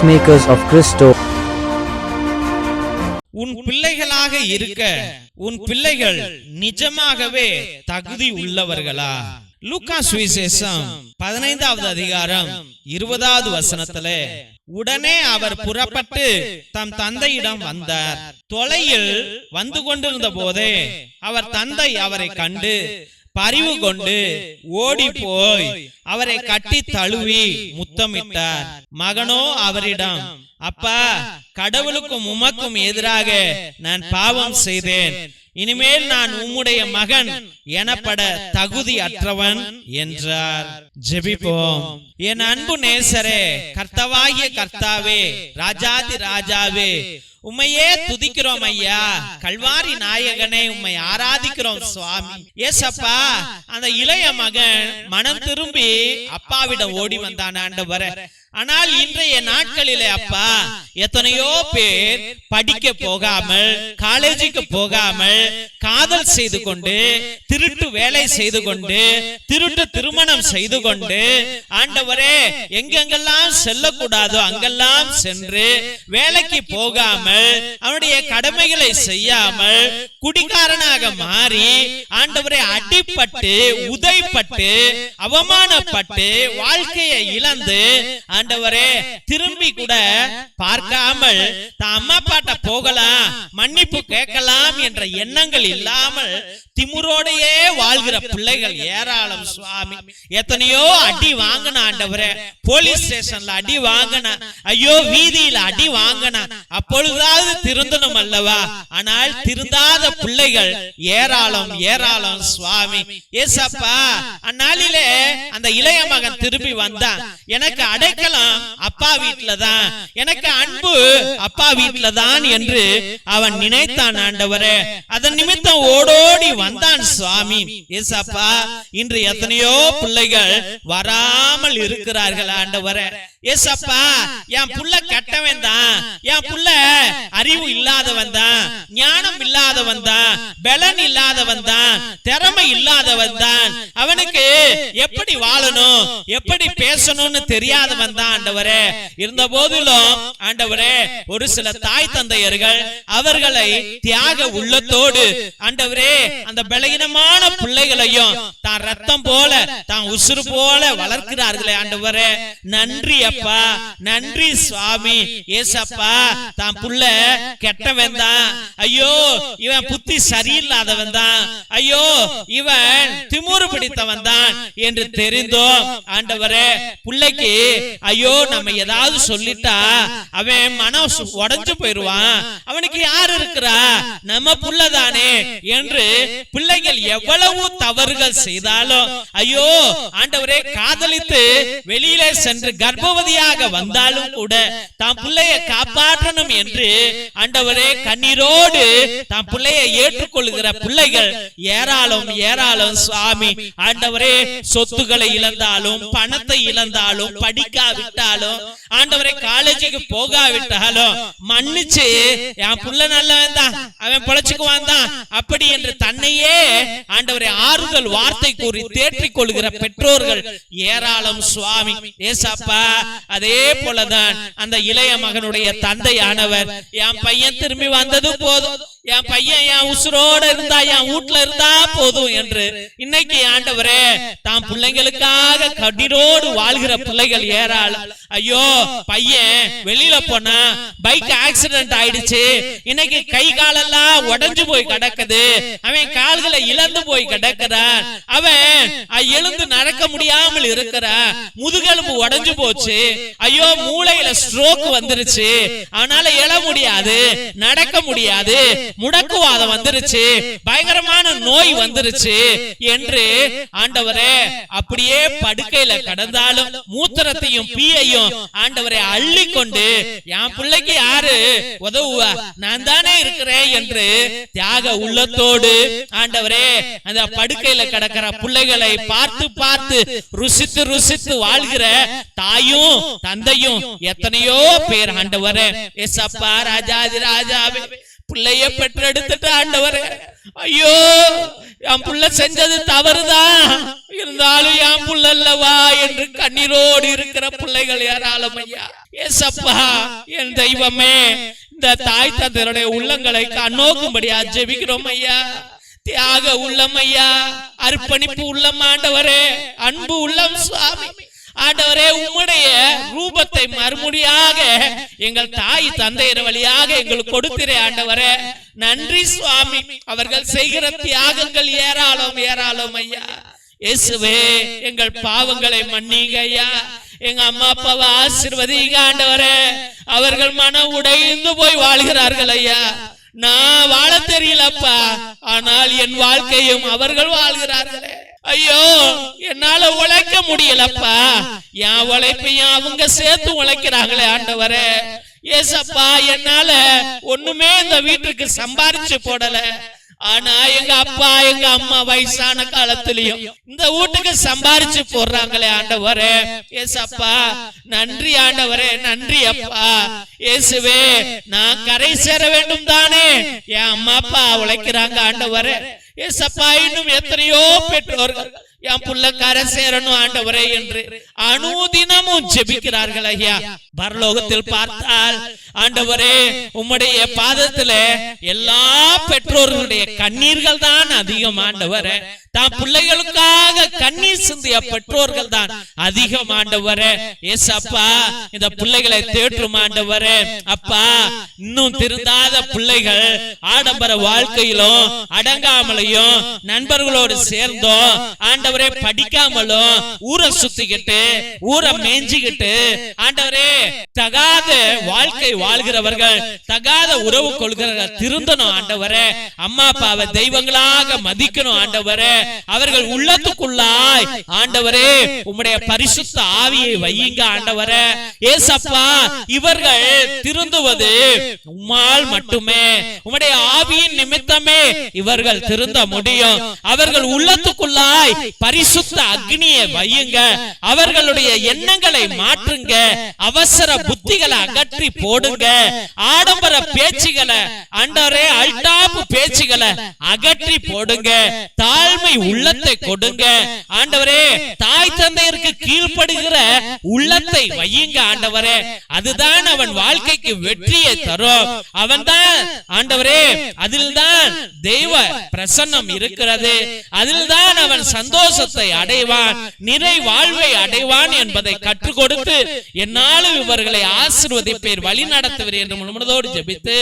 Peacemakers of Christo. உன் பிள்ளைகளாக இருக்க உன் பிள்ளைகள் நிஜமாகவே தகுதி உள்ளவர்களா லூக்கா சுவிசேஷம் பதினைந்தாவது அதிகாரம் இருபதாவது வசனத்துல உடனே அவர் புறப்பட்டு தம் தந்தையிடம் வந்தார் தொலையில் வந்து கொண்டிருந்த போதே அவர் தந்தை அவரை கண்டு பரிவு கொண்டு ஓடி போய் அவரை கட்டி தழுவி முத்தமிட்டார். மகனோ அவரிடம் அப்பா கடவுளுக்கும் உமக்கும் எதிராக நான் பாவம் செய்தேன். இனிமேல் நான் உம்முடைய மகன் எனப்பட தகுதி அற்றவன் என்றார். ஜெபிப்போம். என் அன்பு நேசரே கர்த்தவாகிய கர்த்தாவே ராஜாதி ராஜாவே உம்மையே துதிக்கிறோம் ஐயா. கல்வாரி நாயகனே உம்மை ஆராதிக்கிறோம் சுவாமி. ஏசப்பா அந்த இளைய மகன் மனம் திரும்பி அப்பாவிடம் ஓடி வந்தான் ஆண்டவரே. ஆனால் இன்றைய நாட்களிலே அப்பா எத்தனையோ பேர் படிக்க போகாமல் காலேஜுக்கு போகாமல் காதல் செய்து கொண்டு திருட்டு வேலை செய்து கொண்டு திருட்டு திருமணம் செய்து கொண்டு ஆண்டவரே எங்கெங்கெல்லாம் செல்லக்கூடாதோ அங்கெல்லாம் சென்று வேலைக்கு போகாமல் அவனுடைய கடமைகளை செய்யாமல் குடிகாரனாக மாறி ஆண்டவரை அடிப்பட்டு உதைப்பட்டு அவமானப்பட்டு வாழ்க்கையை இழந்து ஆண்டவரே திரும்பி கூட பார்க்காமல் தான் அம்மா பாட்ட போகலாம் மன்னிப்பு கேட்கலாம் என்ற எண்ணங்கள் இல்லாமல் திமுரோடையே வாழ்கிற பிள்ளைகள் ஏராளம் சுவாமி. எத்தனையோ அடி வாங்கின ஆண்டவரே. போலீஸ் ஸ்டேஷன்ல அடி வாங்கின ஐயோ வீதியில அடி வாங்கின அப்பொழுதாவது திருந்தணும் அல்லவா? ஆனால் திருந்தாத பிள்ளைகள் ஏராளம் ஏராளம் சுவாமி. ஏசப்பா அந்நாளிலே அந்த இளைய மகன் திரும்பி வந்தான். எனக்கு அடைக்கலம் come. அப்பா வீட்டுல தான். எனக்கு அன்பு அப்பா வீட்டுல தான் என்று அவன் நினைத்தான் ஆண்டவரே. அதன் நிமித்தம் ஓடோடி வந்தான் சுவாமி. ஏசப்பா இன்று எத்தனையோ பிள்ளைகள் வராமல் இருக்கிறார்கள் ஆண்டவரே. ஏசப்பா என் புள்ள கெட்டவன் தான். என் புள்ள அறிவு இல்லாதவன் தான். ஞானம் இல்லாதவன் தான். பலன் இல்லாதவன் தான். திறமை இல்லாதவன் தான். அவனுக்கு எப்படி வாழணும்? எப்படி பேசணும்னு தெரியாதவன் தான் ஆண்டவரே. இருந்த போதிலும் ஆண்டவரே ஒரு சில தாய் தந்தையர்கள் அவர்களை தியாக உள்ளத்தோடு ஆண்டவரே அந்த பலகீனமான பிள்ளைகளையும் தான் ரத்தம் போல தான் உசுறு போல வளர்க்கிறார்களே ஆண்டவரே. நன்றி அப்பா நன்றி சுவாமி. ஏசப்பா தான் புள்ள கெட்டவன் தான். ஐயோ இவன் புத்தி சரியில்லாதவன் தான். ஐயோ இவன் திமுறு பிடித்தவன் தான் என்று தெரிந்தோம். ஆண்டவரே பிள்ளைக்கு ஐயோ நம்ம ஏதாவது சொல்லிட்டா அவன் மனம் உடைஞ்சு போயிருவான் அவனுக்கு யார் இருக்கிறா? நம்ம புள்ளதானே என்று பிள்ளைகள் எவ்வளவு தவறுகள் செய்தாலும் ஐயோ ஆண்டவரே காதலித்து வெளியிலே சென்று கர்ப்பவதியாக வந்தாலும் கூட தாம் பிள்ளைய காப்பாற்றணும் என்று ஆண்டவரே கண்ணீரோடு தாம் பிள்ளைய ஏற்றுக்கொள்கிற பிள்ளைகள் ஏராளம் ஏராளம் சுவாமி. ஆண்டவரே சொத்துக்களை இழந்தாலும் பணத்தை இழந்தாலும் படிக்காவிட்டாலும் ஆண்டவரே காலேஜுக்கு போகாவிட்டாலும் மன்னிச்சு என் புள்ள நல்லவன் தான் அவன் பொழைச்சுக்குவான் தான் அப்படி என்று தன்னையே ஆண்டவரே ஆறுதல் வார்த்தை கூறி தேற்றிக் கொள்கிற பெற்றோர்கள் ஏராளம் சுவாமி ஏசப்பா அதே போலதான் அந்த இளைய மகனுடைய தந்தையானவர் என் பையன் திரும்பி வந்தது போதும் என் பையன் என் உசுரோட இருந்தா என் வீட்டுல இருந்தா போதும் என்று இன்னைக்கு ஆண்டவரே தாம் பிள்ளைங்களுக்காக கண்ணீரோடு வாழ்கிற பிள்ளைகள் ஏராளம். ஐயோ பையன் வெளியில போனா பைக் ஆக்சிடென்ட் ஆயிடுச்சு. இன்னைக்கு கை காலெல்லாம் உடைஞ்சு போய் கிடக்குது. அவன் கால்களை இழந்து போய் கிடக்கிறான். அவன் எழுந்து நடக்க முடியாமல் இருக்கிறான். முதுகெலும்பு உடைஞ்சு போச்சு. ஐயோ மூளையில ஸ்ட்ரோக் வந்துருச்சு. அவனால எழ முடியாது. நடக்க முடியாது. முடக்குவாதம் வந்துருச்சு. பயங்கரமான நோய் வந்துருச்சு. என்று ஆண்டவரே அப்படியே படுக்கையில கடந்தாலும் மூத்திரத்தையும் பீயையும் ஆண்டவரை அள்ளி கொண்டு என் பிள்ளைக்கு யாரு உதவுவா? நான் தானே இருக்கிறேன் என்று தியாக உள்ளத்தோடு ஆண்டவரே அந்த படுக்கையில கிடக்கிற பிள்ளைகளை பார்த்து பார்த்து ருசித்து ருசித்து வாழ்கிற தாயும் தந்தையும் எத்தனையோ பேர் ஆண்டவரே. எசப்பா ராஜாதி ராஜாவே பிள்ளைய பெற்றெடுத்துட்டு ஆண்டவரே. ஐயோ என் புள்ள செஞ்சது தவறுதான். இருந்தாலும் என் புள்ளல்லவா என்று கண்ணீரோடு இருக்கிற பிள்ளைகள் ஏராளம் ஐயா. ஏசப்பா என் தெய்வமே இந்த தாய் தந்தருடைய உள்ளங்களை கண்ணோக்கும்படியா ஜெபிக்கிறோம் ஐயா. தியாக உள்ளம் ஐயா. அர்ப்பணிப்பு உள்ளம் ஆண்டவரே. அன்பு உள்ளம் சுவாமி. ஆண்டவரே உம்முடைய ரூபத்தை மறுமுடியாக எங்கள் தாய் தந்தையர் வழியாக எங்களுக்கு கொடுத்திரே ஆண்டவரே. நன்றி சுவாமி. அவர்கள் செய்கிற தியாகங்கள் ஏராளம் ஏராளம் ஐயா. இயேசுவே எங்கள் பாவங்களை மன்னிங்க ஐயா எங்க அம்மா அப்பாவை ஆசிர்வதிங்க ஆண்டவரே அவர்கள் மன உடைந்து போய் வாழ்கிறார்கள் ஐயா நான் வாழ தெரியலப்பா ஆனால் என் வாழ்க்கையும் அவர்கள் வாழ்கிறார்களே. ஐயோ என்னால உழைக்க முடியலப்பா. என் உழைப்பையும் அவங்க சேர்த்து உழைக்கிறாங்களே ஆண்டவரே. ஏசப்பா என்னால ஒண்ணுமே இந்த வீட்டுக்கு சம்பாரிச்சு போடல. ஆனா எங்க அப்பா எங்க அம்மா வயசான காலத்திலயும் இந்த வீட்டுக்கு சம்பாரிச்சு போடுறாங்களே ஆண்டவரே. ஏசப்பா நன்றி ஆண்டவரே நன்றி அப்பா. இயேசுவே நான் கரை சேர வேண்டும் தானே. என் அம்மா அப்பா உழைக்கிறாங்க ஆண்டவரே. ஏசப்பா இன்னும் எத்தனையோ பெற்றோர்கள் என் புள்ள கரை சேரணும் ஆண்டவரே என்று அனுதினமும் ஜெபிக்கிறார்கள் ஐயா. பரலோகத்தில் பார்த்தால் ஆண்டவரே உம்முடைய பாதத்துல எல்லா பெற்றோர்களுடைய கண்ணீர்கள் தான் அதிகம் ஆண்டவரே. தான் பிள்ளைகளுக்காக கண்ணீர் சிந்திய பெற்றோர்கள் தான் அதிகம் ஆண்டவரே. ஏசப்பா இந்த பிள்ளைகளை தேற்றும் ஆண்டவரே. அப்பா இன்னும் திருந்தாத பிள்ளைகள் ஆடம்பர வாழ்க்கையிலும் அடங்காமலையும் நண்பர்களோடு சேர்ந்தோம் ஆண்டவரே படிக்காமலும் ஊரை சுத்திக்கிட்டு ஊரை மேய்ஞ்சிக்கிட்டு ஆண்டவரே தகாத வாழ்க்கை வாழ்கிறவர்கள் தகாத உறவு கொள்கிறவர்கள் திருந்தணும் ஆண்டவரே. அம்மா அப்பாவை தெய்வங்களாக மதிக்கணும் ஆண்டவரே. அவர்கள் உள்ளத்துக்குள்ளாய் ஆண்டவரே உம்முடைய பரிசுத்த ஆவியை வையுங்க ஆண்டவரே. ஏசப்பா இவர்கள் திருந்துவது உம்மால் மட்டுமே. உம்முடைய ஆவியின் நிமித்தமே இவர்கள் திருந்த முடியும். அவர்கள் உள்ளத்துக்குள்ளாய் பரிசுத்த அக்னியை வையுங்க. அவர்களுடைய எண்ணங்களை மாற்றுங்க. அவசர புத்திகளை அகற்றி போடுங்க. ஆடம்பர பேச்சுகளை ஆண்டவரே அல்டாப்பு பேச்சுகளை அகற்றி போடுங்க. தாழ்மை உள்ளத்தை கொடுங்க. ஆண்டவரே தாய் தந்தையருக்கு கீழ்ப்படுகிற உள்ளத்தை வையுங்க ஆண்டவரே. அதுதான் அவன் வாழ்க்கைக்கு வெற்றியை தரும். அவன்தான் ஆண்டவரே அதில்தான் தெய்வ பிரசன்னம் இருக்கிறது. அதில்தான் அவன் சந்தோஷத்தை அடைவான் நிறை வாழ்வை அடைவான் என்பதை கற்றுக் கொடுத்து என்னாலும் இவர்களை ஆசிர்வதிப்பேர். வழி நடத்துவீர் என்று முழுமனதோடு ஜெபித்து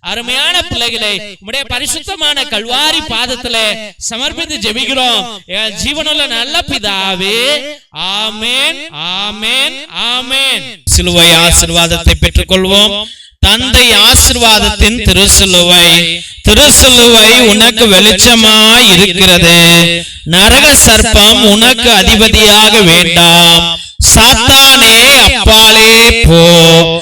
அருமையான பிள்ளைகளை உம்முடைய பரிசுத்தமான கல்வாரி பாதத்துல சமர்ப்பித்து ஜெபிக்கிறோம். என் ஜீவனுள்ள நல்ல பிதாவே ஆமென் ஆமென் ஆமென் சிலுவை ஆசீர்வாதத்தை பெற்றுக்கொள்வோம். தந்தை ஆசிர்வாதத்தின் திருசிலுவை. திருசிலுவை. உனக்கு வெளிச்சமாய் இருக்கிறது நரக சர்ப்பம் உனக்கு அதிபதியாக வேண்டாம். சாத்தானே அப்பாலே போ.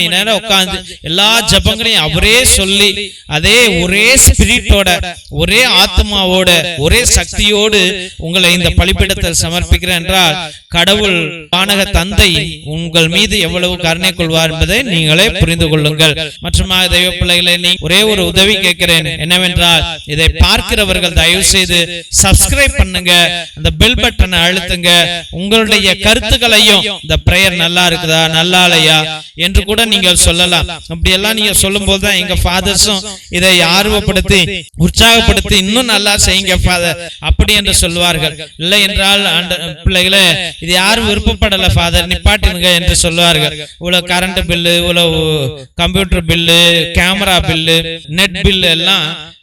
மணி நேரம் உட்கார்ந்து எல்லா ஜபங்களையும் அவரே சொல்லி அதே ஒரே ஸ்பிரிட்டோட ஒரே ஆத்மாவோட ஒரே சக்தியோடு உங்களை இந்த பலிப்பிடத்தில் சமர்ப்பிக்கிறேன் என்றால் கடவுள் வானக தந்தை உங்கள் மீது எவ்வளவு கருணை கொள்வார் என்பதை நீங்களே புரிந்து கொள்ளுங்கள். மற்றும் தெய்வ பிள்ளைகளை நீ ஒரே ஒரு உதவி கேட்கிறேன். என்னவென்றால் இதை பார்க்கிறவர்கள் தயவு செய்து சப்ஸ்கிரைப் பண்ணுங்க. அந்த பெல் பட்டனை அழுத்துங்க. உங்களுடைய கருத்துக்களையும் இந்த பிரேயர் நல்லா இருக்குதா நல்லா இல்லையா என்று கூட நீங்கள் சொல்லலாம். அப்படி எல்லாம் நீங்க சொல்லும் போதுதான் எங்க ஃபாதர்ஸும் இதை ஆர்வப்படுத்தி உற்சாகப்படுத்தி இன்னும் நல்லா செய்யுங்க ஃபாதர் அப்படி என்று சொல்வார்கள் இல்லை என்றால் பிள்ளைகளே இது யாரும் விருப்பப்படல ஃபாதர் நிப்பாட்டுங்க என்று சொல்வார்கள் இவ்வளவு கரண்ட் பில்லு இவ்வளவு computer bill camera bill net bill எல்லாம்